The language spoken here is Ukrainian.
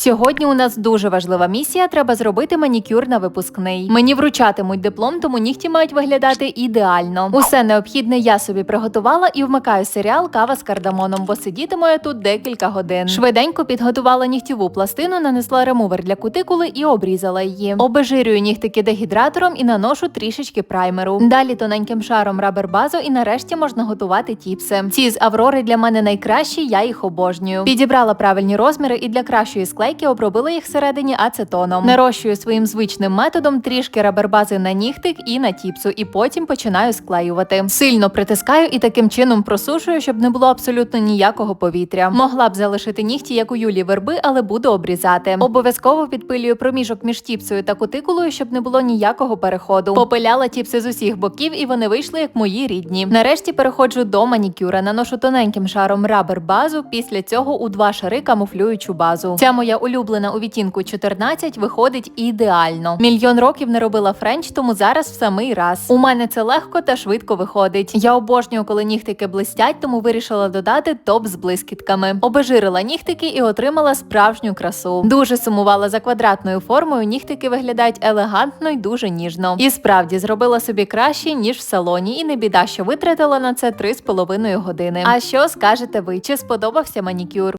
Сьогодні у нас дуже важлива місія. Треба зробити манікюр на випускний. Мені вручатимуть диплом, тому нігті мають виглядати ідеально. Усе необхідне я собі приготувала і вмикаю серіал Кава з кардамоном, бо сидітиму я тут декілька годин. Швиденько підготувала нігтєву пластину, нанесла ремувер для кутикули і обрізала її. Обезжирюю нігтики дегідратором і наношу трішечки праймеру. Далі тоненьким шаром рабер базу і нарешті можна готувати тіпси. Ці з Аврори для мене найкращі, я їх обожнюю. Підібрала правильні розміри і для кращої склейки обробила їх всередині ацетоном. Нарощую своїм звичним методом трішки рабербази на нігтик і на тіпсу, і потім починаю склеювати. Сильно притискаю і таким чином просушую, щоб не було абсолютно ніякого повітря. Могла б залишити нігті, як у Юлі Верби, але буду обрізати. Обов'язково підпилюю проміжок між тіпсою та кутикулою, щоб не було ніякого переходу. Попиляла тіпси з усіх боків, і вони вийшли як мої рідні. Нарешті переходжу до манікюра, наношу тоненьким шаром рабер базу. Після цього у два шари камуфлюючу базу. Ця моя улюблена у відтінку 14 виходить ідеально. Мільйон років не робила френч, тому зараз в самий раз. У мене це легко та швидко виходить. Я обожнюю, коли нігтики блистять, тому вирішила додати топ з блискітками. Обезжирила нігтики і отримала справжню красу. Дуже сумувала за квадратною формою. Нігтики виглядають елегантно й дуже ніжно. І справді зробила собі краще ніж в салоні, і не біда, що витратила на це 3,5 години. А що скажете ви? Чи сподобався манікюр?